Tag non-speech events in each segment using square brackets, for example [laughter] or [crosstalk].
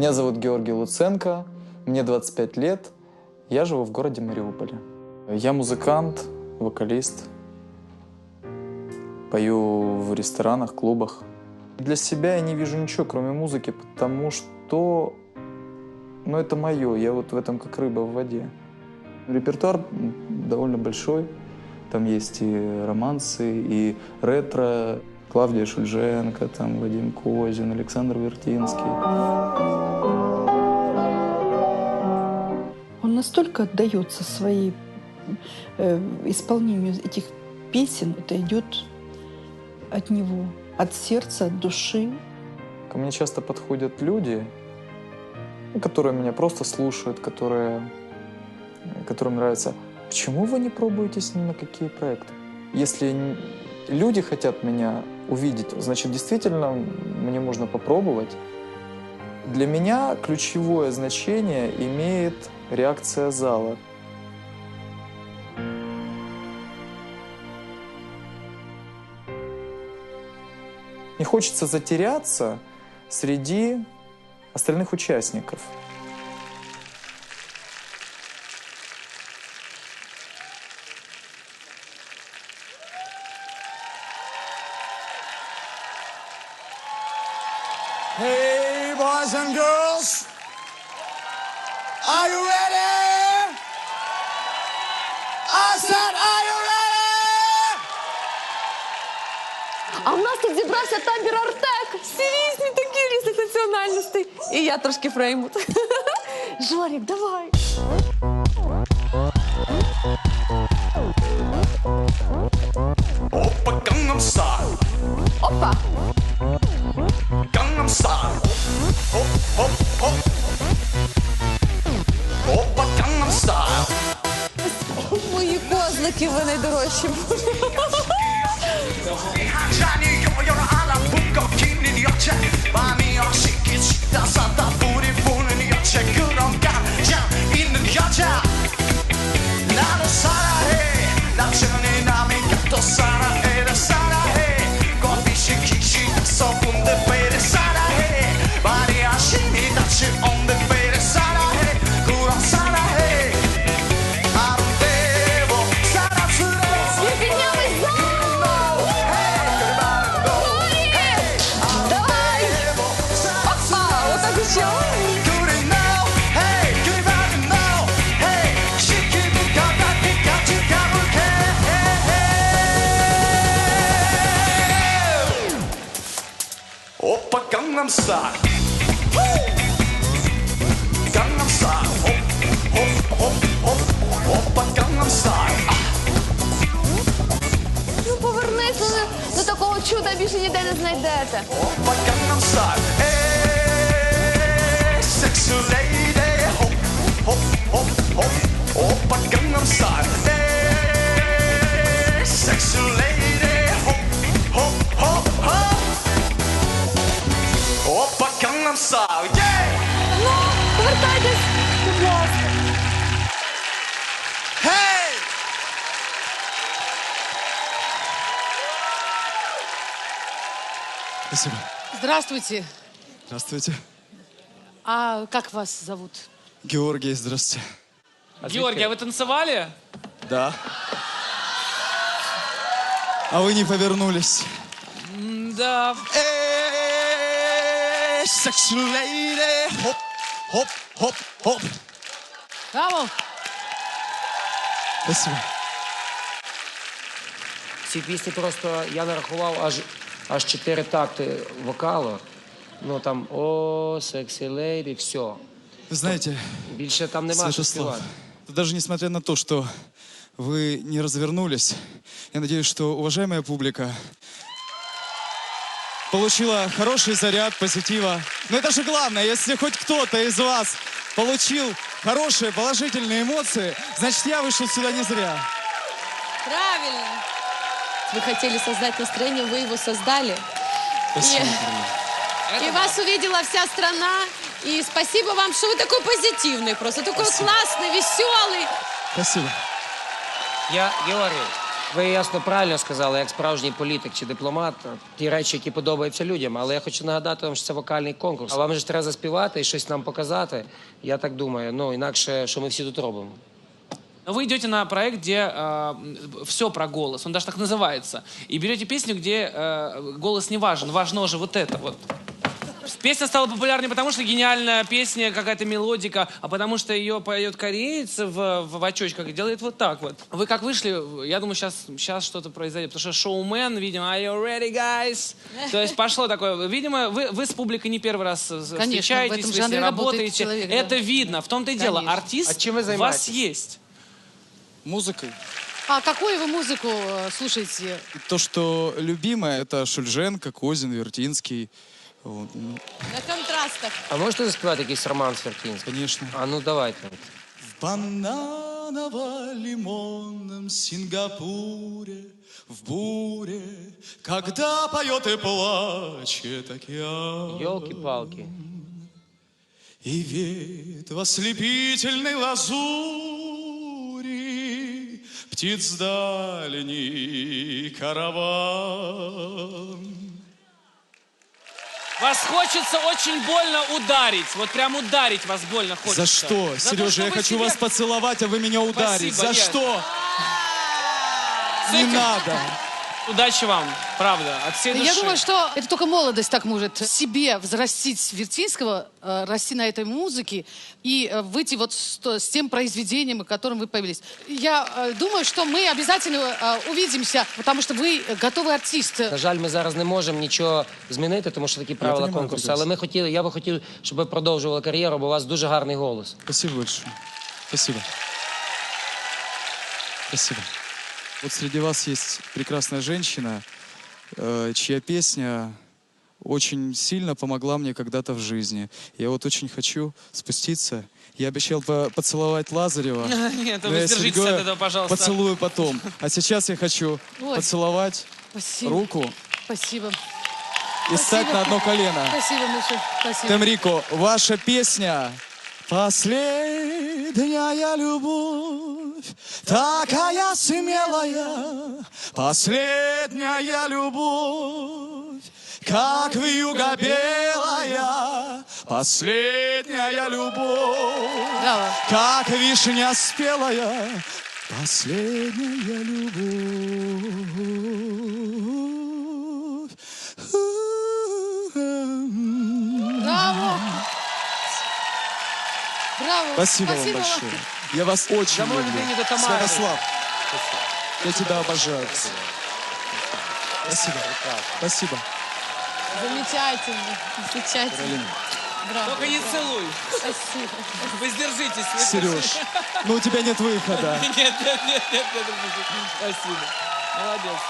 Меня зовут Георгий Луценко, мне 25 лет, я живу в городе Мариуполе. Я музыкант, вокалист, пою в ресторанах, клубах. Для себя я не вижу ничего, кроме музыки, потому что ну, это мое, я вот в этом как рыба в воде. Репертуар довольно большой, там есть и романсы, и ретро, Клавдия Шульженко, там Вадим Козин, Александр Вертинский. Настолько отдается своей э, исполнению этих песен, это идет от него, от сердца, от души. Ко мне часто подходят люди, которые меня просто слушают, которые, которым нравится. Почему вы не пробуете с ним на какие проекты? Если люди хотят меня увидеть, значит, действительно мне можно попробовать. Для меня ключевое значение имеет реакция зала. Не хочется затеряться среди остальных участников. Hey, boys and girls, are you ready? I said, are you ready? А в нас тут зібрався табір Артек. Всі різні такі різних національностей. І я трошки фреймут. [laughs] Жорік, давай. Oppa Gangnam Style, Опа! Козлики, ви найдорожчі. 잔 Стайл. Gangnam Style. Хоп, хоп, хоп, хоп, опа, Gangnam Style. Ну, повернись, ну, ну такого чуда більше ніде не знайдете. Опа, Gangnam Style. Ей, sexy lady. Хоп, хоп, хоп, хоп, опа, Gangnam Style. Ей, Спасибо. Здравствуйте. Здравствуйте. А как вас зовут? Георгий, здравствуйте. Георгий, а вы танцевали? Да. А вы не повернулись. Да. Эй, sexy lady. Хоп, хоп, хоп, хоп. Браво! Спасибо. В цій пісні просто я нарахував аж, аж чотири такти вокалу. Ну там о, сексі лейді, все. Вы знаете, Більше там нема що Святослав, співати. даже несмотря на то, что вы не развернулись, я надеюсь, что уважаемая публика получила хороший заряд позитива. Но это же главное, если хоть кто-то из вас получил хорошие положительные эмоции, значит, я вышел сюда не зря. Правильно. Вы хотели создать настроение, вы его создали. Спасибо. И вас увидела вся страна. И спасибо вам, что вы такой позитивный просто. Такой классный, веселый. Спасибо. Я, Георгій, Ви ясно правильно сказали, як справжній політик чи дипломат, ті речі, які подобаються людям. Але я хочу нагадати вам, що це вокальний конкурс. А вам же ж треба заспівати і щось нам показати. Я так думаю. Ну інакше, що ми всі тут робимо. Но Вы идете на проект, где все про голос, он даже так называется. И берете песню, где э, голос не важен, важно же вот это вот. Песня стала популярнее, потому что гениальная песня, какая-то мелодика, а потому что ее поет кореец в, в, в очочках и делает вот так вот. Вы как вышли, я думаю, сейчас, сейчас что-то произойдет, потому что шоумен, видимо, are you ready, guys? То есть пошло такое. Видимо, вы, вы с публикой не первый раз э, Конечно, встречаетесь, в этом вы с ней работаете. человек, да. Это видно, в том-то и дело. Конечно. Артист А чем вы у вас занимаетесь? есть. Музыкой. А какую вы музыку э, слушаете? То, что любимое, это Шульженко, Козин, Вертинский. Вот, ну, На контрастах. А можете заспівати якийсь роман з Вертінським? Конечно. А ну давайте. В бананово-лимонном Сингапуре, в буре, когда поет и плачет океан. Йолки-палки. И веет в ослепительной лазури Птиц дальний караван. Вас хочется очень больно ударить. Вот прям ударить вас больно хочется. За что? За то, Сережа, что я вы хочу себе- вас поцеловать, а вы меня ударить. Спасибо, За нет. что? Не надо. Удачи вам, правда, от всей души. Я думаю, что это только молодость так может себе взрастить Вертинского, э, расти на этой музыке и э, выйти вот с, то- с тем произведением, которым вы появились. Я э, думаю, что мы обязательно э, увидимся, потому что вы готовый артист. На жаль, ми зараз не можемо нічого змінити, тому що такі правила понімаю, конкурсу. прекрасно. Але ми хотіли, я би хотів, щоб ви продовжували кар'єру, бо у вас дуже гарний голос. Спасибо большое. Спасибо. Спасибо. Вот среди вас есть прекрасная женщина, э, чья песня очень сильно помогла мне когда-то в жизни. Я вот очень хочу спуститься. Я обещал по- поцеловать Лазарева. [laughs] Нет, вы сдержитесь от этого, пожалуйста. Поцелую потом. А сейчас я хочу Ой. поцеловать Спасибо. руку Спасибо. и стать на одно колено. Спасибо, Миша. Спасибо. Темрико, ваша песня Последняя любовь, такая смелая, Последняя любовь, как вьюга белая, Последняя любовь, Браво. как вишня спелая, Последняя любовь. Браво. Браво. Спасибо, вам большое. Я вас очень Домой люблю. Святослав, я тебя обожаю. Спасибо. Спасибо. Замечательно. Замечательно. Каролина. Браво. Только не целуй. Спасибо. Вы сдержитесь. вы Сереж, ну у тебя нет выхода. [laughs] Нет, нет, нет, нет, нет, нет. Спасибо. Молодец.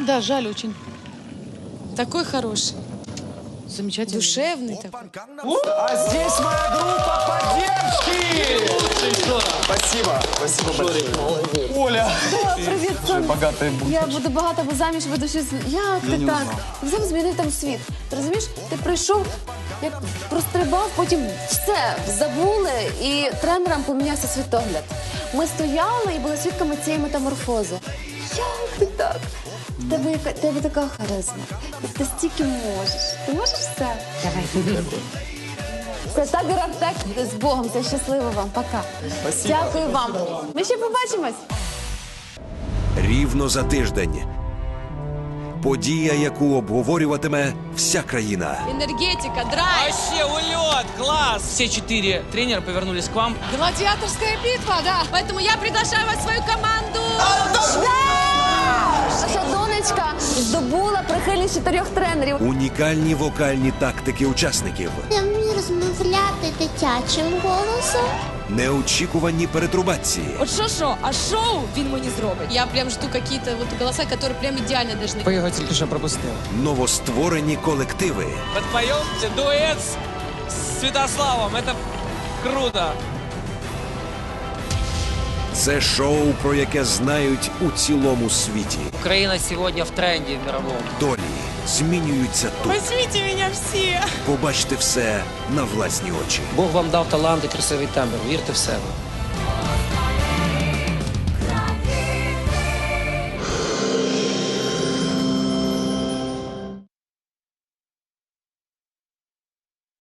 Да, жаль очень. Такой хороший. Замечательный. Душевный такой. А здесь моя группа поддержки! Спасибо, спасибо большое. Оля! Привіт, сон. Богатые будут. Я буду багата, бо заміж буду щось. Як ти не так? знав. Взяв змінив там світ. Ти розумієш? Ти прийшов, як прострибав, потім все забули, і тренерам помінявся світогляд. Ми стояли і були свідками цієї метаморфози. Як ти так? В Тебе, яка, в тебе така харизма. І Ти стільки можеш. Ти можеш все? Давай. Це табір Артек з Богом. Це щасливо вам. Пока. Дякую вам. Ми ще побачимось. Рівно за тиждень. Подія, яку обговорюватиме вся країна. Энергетика, драйв. Вообще улет, класс! Все четыре тренера повернулись к вам. Гладиаторская битва, да. Поэтому я приглашаю вас в свою команду. Наша донечка здобула прихильність чотирьох тренерів. Унікальні вокальні тактики учасників, Я вмію розмовляти дитячим голосом. неочікувані перетрубації, От що що, а шоу він мені зробить. Я прям жду какие-то вот голоса, которые прям идеально должны. Ви його тільки що пропустили. новостворені колективи, Подпоемте дуэт с Святославом. Это круто. це шоу, про яке знають у цілому світі. Україна сьогодні в тренді в мировому. Долі, змінюються тут. Посвіті мене всі. Побачте все на власні очі. Бог вам дав талант і красивий тембр. Вірте в себе.